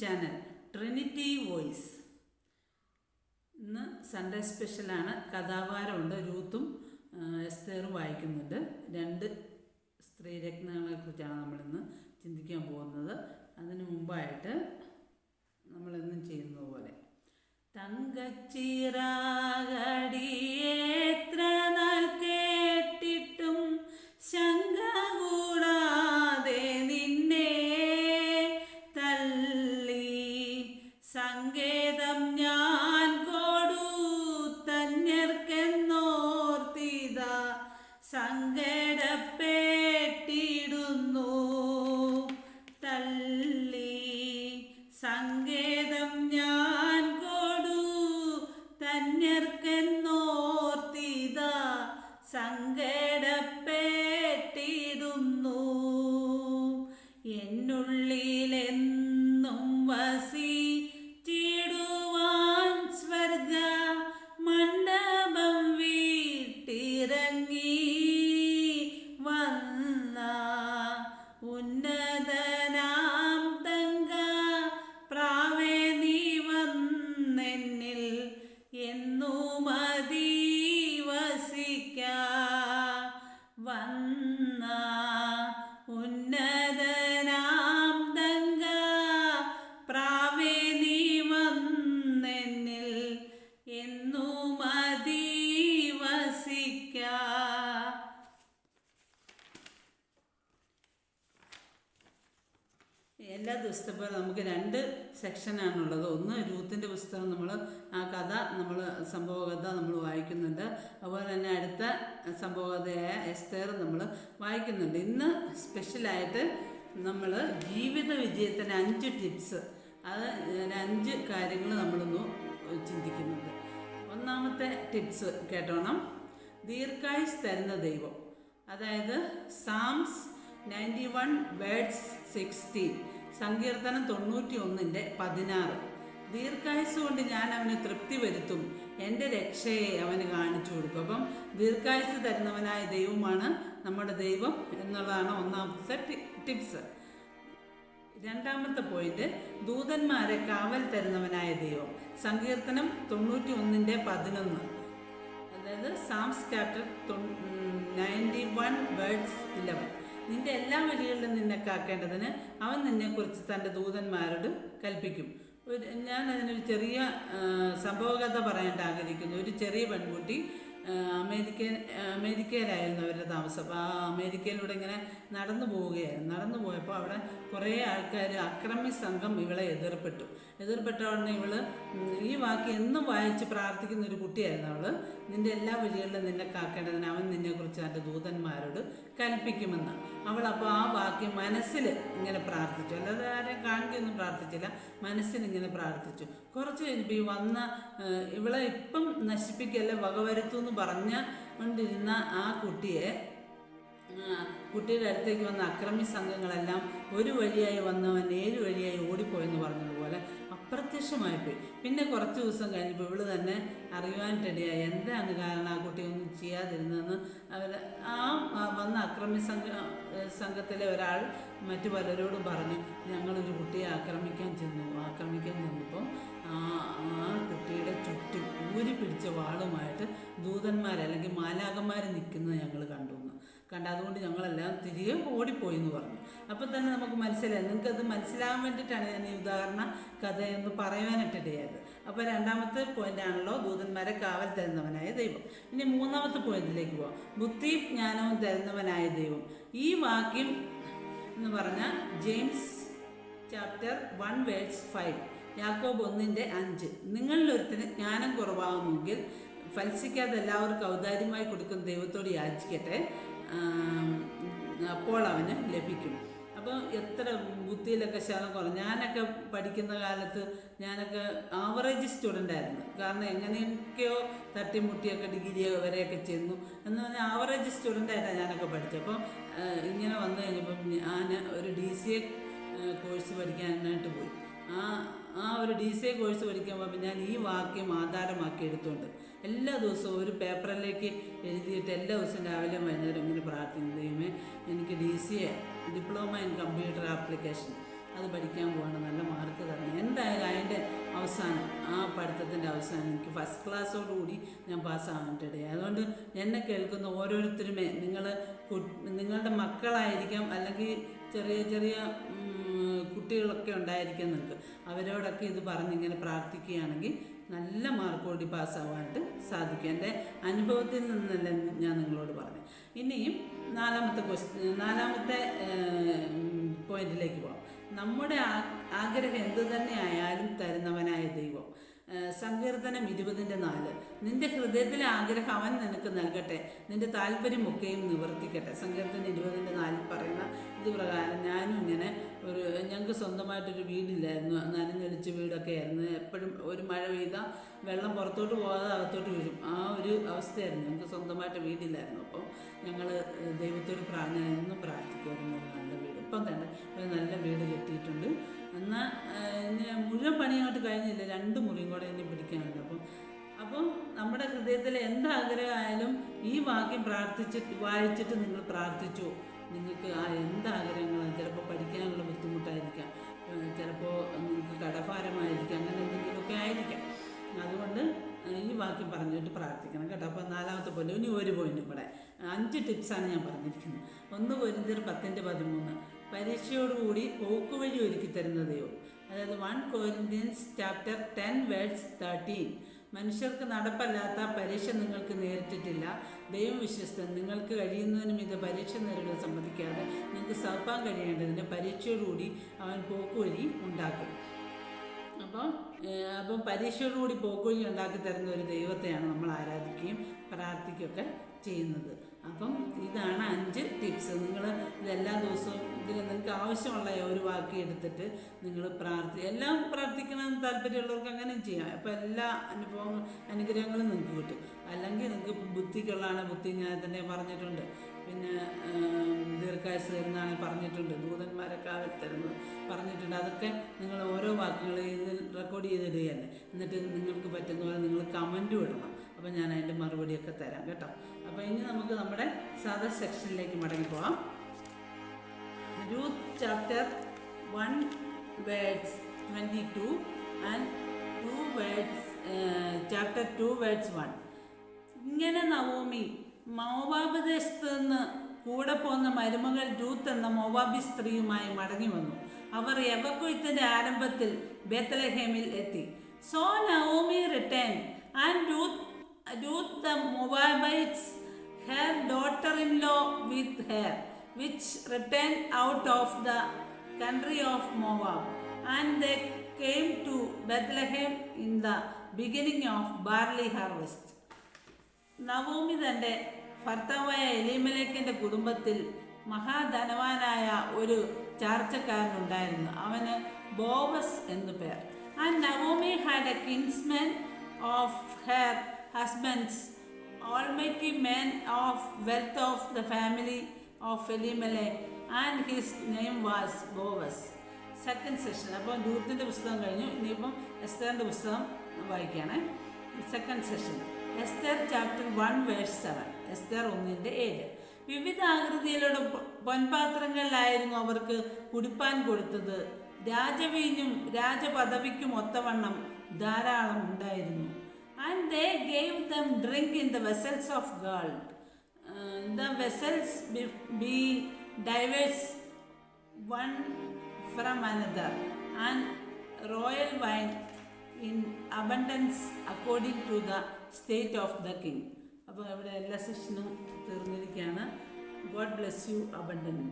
Channel trinity voice ഇന്ന് Sunday സ്പെഷ്യലാണ് കഥാപാരമുണ്ട് രൂത്തും എസ്തേറും വായിക്കുന്നുണ്ട്. രണ്ട് സ്ത്രീരത്നങ്ങളെ കുറിച്ചാണ് നമ്മളിന്ന് ചിന്തിക്കാൻ പോകുന്നത്. അതിനു മുമ്പായിട്ട് നമ്മളെന്നും ചെയ്യുന്നത് പോലെ. തങ്കച്ചിറാകടിയേത്ര നാൾ ദിവസത്തെ നമുക്ക് രണ്ട് സെക്ഷനാണുള്ളത് ഒന്ന് രൂത്തിന്റെ പുസ്തകം നമ്മൾ ആ കഥ നമ്മൾ സംഭവകഥ നമ്മൾ വായിക്കുന്നുണ്ട്. അതുപോലെ തന്നെ അടുത്ത സംഭവകഥയായ എസ്തേർ നമ്മൾ വായിക്കുന്നുണ്ട്. ഇന്ന് സ്പെഷ്യലായിട്ട് നമ്മൾ ജീവിത വിജയത്തിന് അഞ്ച് ടിപ്സ് അത് അഞ്ച് കാര്യങ്ങൾ നമ്മളൊന്ന് ചിന്തിക്കുന്നുണ്ട്. ഒന്നാമത്തെ ടിപ്സ് കേട്ടോണം. ദീർഘായുസ് തരുന്ന ദൈവം. അതായത് Psalms ninety one verse sixteen സങ്കീർത്തനം തൊണ്ണൂറ്റി ഒന്നിന്റെ പതിനാറ്. ദീർഘായുസ് കൊണ്ട് ഞാൻ അവന് തൃപ്തി വരുത്തും. എന്റെ രക്ഷയെ അവന് കാണിച്ചു കൊടുക്കും. അപ്പം ദീർഘായുസ് തരുന്നവനായ ദൈവമാണ് നമ്മുടെ ദൈവം എന്നുള്ളതാണ് ഒന്നാമത്തെ ടിപ്സ്. രണ്ടാമത്തെ പോയിന്റ് ദൂതന്മാരെ കാവൽ തരുന്നവനായ ദൈവം. സങ്കീർത്തനം തൊണ്ണൂറ്റി ഒന്നിന്റെ പതിനൊന്ന്. അതായത് Psalms chapter ninety one verse eleven. നിന്റെ എല്ലാ വഴികളിലും നിന്നെ കാക്കേണ്ടതിന് അവൻ നിന്നെക്കുറിച്ച് തന്റെ ദൂതന്മാരോട് കൽപ്പിക്കും. ഞാൻ അതിനൊരു ചെറിയ സംഭവകഥ പറയേണ്ട ആഗ്രഹിക്കുന്നു. ഒരു ചെറിയ പെൺകുട്ടി അമേരിക്ക അമേരിക്കയിലായിരുന്നു അവരുടെ താമസം. അപ്പോൾ ആ അമേരിക്കയിലൂടെ ഇങ്ങനെ നടന്നു പോവുകയായിരുന്നു. നടന്നു പോയപ്പോൾ അവിടെ കുറേ ആൾക്കാർ അക്രമി സംഘം ഇവളെ എതിർപ്പെട്ടു. എതിർപ്പെട്ട ഉടനെ ഇവൾ ഈ വാക്ക് എന്നും വായിച്ച് പ്രാർത്ഥിക്കുന്ന ഒരു കുട്ടിയായിരുന്നു അവൾ നിന്റെ എല്ലാ വഴികളിലും നിന്നെ കാക്കേണ്ടതിന് അവൻ നിന്നെക്കുറിച്ച് തന്റെ ദൂതന്മാരോട് കൽപ്പിക്കുമെന്ന്. അവൾ അപ്പോൾ ആ വാക്യം മനസ്സിൽ ഇങ്ങനെ പ്രാർത്ഥിച്ചു. അല്ലാതെ ആരെയും കാണിക്കൊന്നും പ്രാർത്ഥിച്ചില്ല. മനസ്സിൽ ഇങ്ങനെ പ്രാർത്ഥിച്ചു. കുറച്ച് കഴിഞ്ഞപ്പോൾ ഈ വന്ന ഇവളെ ഇപ്പം നശിപ്പിക്കല്ലേ വകവരുത്തു എന്ന് പറഞ്ഞ കൊണ്ടിരുന്ന ആ കുട്ടിയെ കുട്ടിയുടെ അടുത്തേക്ക് വന്ന അക്രമി സംഘങ്ങളെല്ലാം ഒരു വഴിയായി വന്നവൻ ഏഴ് വഴിയായി ഓടിപ്പോയെന്ന് പറഞ്ഞതുപോലെ അപ്രത്യക്ഷമായിപ്പോയി പിന്നെ കുറച്ച് ദിവസം കഴിഞ്ഞപ്പോൾ ഇവൾ തന്നെ അറിയുവാനിട്ടിടയായി എന്താണ് കാരണം ആ കുട്ടി ഒന്നും ചെയ്യാതിരുന്നതെന്ന് അവർ ആ വന്ന അക്രമി സംഘ സംഘത്തിലെ ഒരാൾ മറ്റു പലരോടും പറഞ്ഞു ഞങ്ങളൊരു കുട്ടിയെ ആക്രമിക്കാൻ ചെന്നു ആക്രമിക്കാൻ ചെന്നപ്പോൾ ആ ആ കുട്ടിയുടെ ചുറ്റും ഊരി പിടിച്ച വാളുമായിട്ട് ദൂതന്മാർ അല്ലെങ്കിൽ മാലാകന്മാർ നിൽക്കുന്നത് ഞങ്ങൾ കണ്ടു കണ്ട അതുകൊണ്ട് ഞങ്ങളെല്ലാം തിരികെ ഓടിപ്പോയി എന്ന് പറഞ്ഞു. അപ്പം തന്നെ നമുക്ക് മനസ്സിലായി. നിങ്ങൾക്കത് മനസ്സിലാകാൻ വേണ്ടിയിട്ടാണ് ഞാൻ ഈ ഉദാഹരണ കഥ എന്ന് പറയാനിട്ടിടയായത് അപ്പോൾ രണ്ടാമത്തെ പോയിന്റാണല്ലോ ദൂതന്മാരെ കാവൽ തരുന്നവനായ ദൈവം. ഇനി മൂന്നാമത്തെ പോയിന്റിലേക്ക് പോവാം. ബുദ്ധിയും ജ്ഞാനവും തരുന്നവനായ ദൈവം. ഈ വാക്യം എന്ന് പറഞ്ഞാൽ James chapter one verse five യാക്കോബ് ഒന്നിന്റെ അഞ്ച്. നിങ്ങളിലൊരുത്തിന് ജ്ഞാനം കുറവാകുമെങ്കിൽ ഫൽസിക്കാതെ എല്ലാവർക്കും ഔദാര്യമായി കൊടുക്കുന്ന ദൈവത്തോട് യാചിക്കട്ടെ. അപ്പോൾ അവന് ലഭിക്കും. അപ്പോൾ എത്ര ബുദ്ധിയിലൊക്കെ ശതം കുറവ് ഞാനൊക്കെ പഠിക്കുന്ന കാലത്ത് ഞാനൊക്കെ ആവറേജ് സ്റ്റുഡന്റ് ആയിരുന്നു. കാരണം എങ്ങനെയൊക്കെയോ തട്ടിമുട്ടിയൊക്കെ ഡിഗ്രി വരെയൊക്കെ ചെന്നു. എന്ന് പറഞ്ഞാൽ ആവറേജ് സ്റ്റുഡന്റ് ആയിട്ട് ഞാനൊക്കെ പഠിച്ചത്. അപ്പോൾ ഇങ്ങനെ വന്നു കഴിഞ്ഞപ്പം ഞാൻ ഒരു ഡി സി എ കോഴ്സ് പഠിക്കാനായിട്ട് പോയി. ആ ആ ഒരു ഡി സി എ കോഴ്സ് പഠിക്കുമ്പോൾ ഞാൻ ഈ വാക്യം ആധാരമാക്കി എടുത്തുകൊണ്ട് എല്ലാ ദിവസവും ഒരു പേപ്പറിലേക്ക് എഴുതിയിട്ട് എല്ലാ ദിവസവും രാവിലെ വൈകുന്നേരം ഇങ്ങനെ പ്രാർത്ഥിക്കും ദൈവമേ എനിക്ക് D C A diploma in computer application അത് പഠിക്കാൻ പോവാണ് നല്ല മാർക്ക് തരണം. എന്തായാലും അതിന്റെ അവസാനം ആ പഠിത്തത്തിന്റെ അവസാനം എനിക്ക് ഫസ്റ്റ് ക്ലാസ്സോടുകൂടി ഞാൻ പാസ്സാവാനിടയായി അതുകൊണ്ട് എന്നെ കേൾക്കുന്ന ഓരോരുത്തരുമേ നിങ്ങൾ നിങ്ങളുടെ മക്കളായിരിക്കാം അല്ലെങ്കിൽ ചെറിയ ചെറിയ കുട്ടികളൊക്കെ ഉണ്ടായിരിക്കാം നിങ്ങൾക്ക്. അവരോടൊക്കെ ഇത് പറഞ്ഞിങ്ങനെ പ്രാർത്ഥിക്കുകയാണെങ്കിൽ നല്ല മാർക്കോടി പാസ്സാവാനായിട്ട് സാധിക്കും. എന്റെ അനുഭവത്തിൽ നിന്നല്ല ഞാൻ നിങ്ങളോട് പറഞ്ഞു ഇനിയും നാലാമത്തെ ക്വസ്റ്റ്യൻ നാലാമത്തെ പോയിന്റിലേക്ക് പോകാം നമ്മുടെ ആഗ്രഹം എന്തു തന്നെ ആയാലും തരുന്നവനായ ദൈവം. സങ്കീർത്തനം ഇരുപതിന്റെ നാല്. നിന്റെ ഹൃദയത്തിലെ ആഗ്രഹം അവൻ നിനക്ക് നൽകട്ടെ. നിന്റെ താല്പര്യമൊക്കെയും നിവർത്തിക്കട്ടെ. സങ്കീർത്തനം ഇരുപതിന്റെ നാലിൽ പറയുന്ന ഇത് പ്രകാരം ഞാനും ഇങ്ങനെ ഒരു ഞങ്ങൾക്ക് സ്വന്തമായിട്ടൊരു വീടില്ലായിരുന്നു. നനഞ്ഞൊലിച്ച വീടൊക്കെ ആയിരുന്നു എപ്പോഴും ഒരു മഴ പെയ്താൽ വെള്ളം പുറത്തോട്ട് പോകാതെ അകത്തോട്ട് വീഴും. ആ ഒരു അവസ്ഥയായിരുന്നു. ഞങ്ങൾക്ക് സ്വന്തമായിട്ട് വീടില്ലായിരുന്നു. അപ്പോൾ ഞങ്ങൾ ദൈവത്തോട് പ്രാർത്ഥന എന്നും പ്രാർത്ഥിക്കുമായിരുന്നു നല്ല വീട്. ഇപ്പം തന്നെ ഒരു നല്ല വീട് കെട്ടിയിട്ടുണ്ട്. എന്നാൽ ഇനി മുഴുവൻ പണി അങ്ങോട്ട് കഴിഞ്ഞില്ല. രണ്ട് മുറിയും കൂടെ ഇനി പിടിക്കാനുണ്ട്. അപ്പം അപ്പം നമ്മുടെ ഹൃദയത്തിൽ എന്താഗ്രഹമായാലും ഈ വാക്യം പ്രാർത്ഥിച്ചിട്ട് വായിച്ചിട്ട് നിങ്ങൾ പ്രാർത്ഥിച്ചു. നിങ്ങൾക്ക് ആ എന്താഗ്രഹങ്ങളാണ് ചിലപ്പോൾ പഠിക്കാനുള്ള ബുദ്ധിമുട്ടായിരിക്കാം. ചിലപ്പോൾ നിങ്ങൾക്ക് കടഭാരമായിരിക്കാം. അങ്ങനെ എന്തെങ്കിലുമൊക്കെ ആയിരിക്കാം. അതുകൊണ്ട് ഈ വാക്യം പറഞ്ഞിട്ട് പ്രാർത്ഥിക്കണം കേട്ടോ. അപ്പോൾ നാലാമത്തെ പോയിന്റ് ഇനി ഒരു പോയിന്റ് ഇവിടെ അഞ്ച് ടിപ്സാണ് ഞാൻ പറഞ്ഞിരിക്കുന്നത്. ഒന്ന് പൊരിന്തിർ പത്തിന്റെ പതിമൂന്ന്. പരീക്ഷയോടുകൂടി പോക്കുവഴി ഒരുക്കി തരുന്നതയോ അതായത് one Corinthians chapter ten verse thirteen. മനുഷ്യർക്ക് നടപ്പല്ലാത്ത പരീക്ഷ നിങ്ങൾക്ക് നേരിട്ടിട്ടില്ല. ദൈവം വിശ്വസ്തൻ നിങ്ങൾക്ക് കഴിയുന്നതിനും ഇത് പരീക്ഷ നേരിടാൻ സമ്മതിക്കാതെ നിങ്ങൾക്ക് സർപ്പാൻ കഴിയേണ്ടതിന് പരീക്ഷയോടുകൂടി അവൻ പോക്കുവഴി ഉണ്ടാക്കും. അപ്പം അപ്പം പരീക്ഷയോടുകൂടി പോക്കുവഴി ഉണ്ടാക്കി തരുന്ന ഒരു ദൈവത്തെയാണ് നമ്മൾ ആരാധിക്കുകയും പ്രാർത്ഥിക്കുകയൊക്കെ ചെയ്യുന്നത്. അപ്പം ഇതാണ് അഞ്ച് ടിപ്സ് നിങ്ങൾ ഇതെല്ലാ ദിവസവും ഇതിൽ നിങ്ങൾക്ക് ആവശ്യമുള്ള ഒരു വാക്ക് എടുത്തിട്ട് നിങ്ങൾ പ്രാർത്ഥി എല്ലാം പ്രാർത്ഥിക്കണം താല്പര്യമുള്ളവർക്ക് അങ്ങനെയും ചെയ്യാം. അപ്പോൾ എല്ലാ അനുഭവങ്ങളും അനുഗ്രഹങ്ങളും നിങ്ങൾക്ക് കിട്ടും. അല്ലെങ്കിൽ നിങ്ങൾക്ക് ബുദ്ധിക്കുള്ളതാണ് ബുദ്ധി ഞാൻ തന്നെ പറഞ്ഞിട്ടുണ്ട്. പിന്നെ ദീർഘായുസ് തരുന്നതാണ് പറഞ്ഞിട്ടുണ്ട്. ദൂതന്മാരെ കാവൽ തരുന്നത് പറഞ്ഞിട്ടുണ്ട്. അതൊക്കെ നിങ്ങൾ ഓരോ വാക്കുകൾ ഇതിൽ റെക്കോർഡ് ചെയ്തിടുകയല്ലേ എന്നിട്ട് നിങ്ങൾക്ക് പറ്റുന്ന പോലെ നിങ്ങൾ കമന്റും ഇടണം. അപ്പം ഞാൻ അതിന്റെ മറുപടിയൊക്കെ തരാം. കേട്ടോ? അപ്പോൾ ഇനി നമുക്ക് നമ്മുടെ സദർ സെക്ഷനിലേക്ക് മടങ്ങി പോവാം. Ruth chapter 1 verse 22 and 2 words uh, chapter 2 verse 1 ഇങ്ങനെ നവോമി മോവാബദേശത്ത് നിന്ന് കൂടെ പോന്ന മരുമകൾ രൂത്ത് എന്ന മോവാബി സ്ത്രീയുമായി മടങ്ങി വന്നു. അവർ യവക്കൊയ്ത്തിന്റെ ആരംഭത്തിൽ ബേത്തലഹേമിൽ എത്തി. So Naomi return and Ruth Ruth the Moabites her daughter-in-law with her, which returned out of the country of Moab, and they came to Bethlehem in the beginning of barley harvest. Naomi തന്റെ ഭർത്താവായ എലീമലേക്കിന്റെ കുടുംബത്തിൽ മഹാധനവാനായ ഒരു ചാർച്ചക്കാരനുണ്ടായിരുന്നു അവന് Boaz എന്നു പേർ and Naomi had a kinsman of her husband's almighty man of wealth of the family of Elimelech and his name was Boaz. Second session അപ്പോൾ ദൂരത്തിന്റെ പുസ്തകം കഴിഞ്ഞു. ഇനിയിപ്പം എസ്തറിന്റെ പുസ്തകം വായിക്കുകയാണേ. Second session Esther chapter one verse seven Esther ഒന്നിന്റെ ഏഴ്. വിവിധ ആകൃതിയിലുള്ള പൊൻപാത്രങ്ങളിലായിരുന്നു അവർക്ക് കുടിപ്പാൻ കൊടുത്തത്. രാജവീഞ്ഞും രാജപദവിക്കും ഒത്തവണ്ണം ധാരാളം ഉണ്ടായിരുന്നു. and they gave them drink in the vessels of gold. Uh, the vessels be, being diverse one from another, and royal wine in abundance according to the state of the king. അപ്പോൾ ഇവിടെ എല്ലാ സെഷനും തീർന്നിരിക്കുകയാണ് God bless you abundant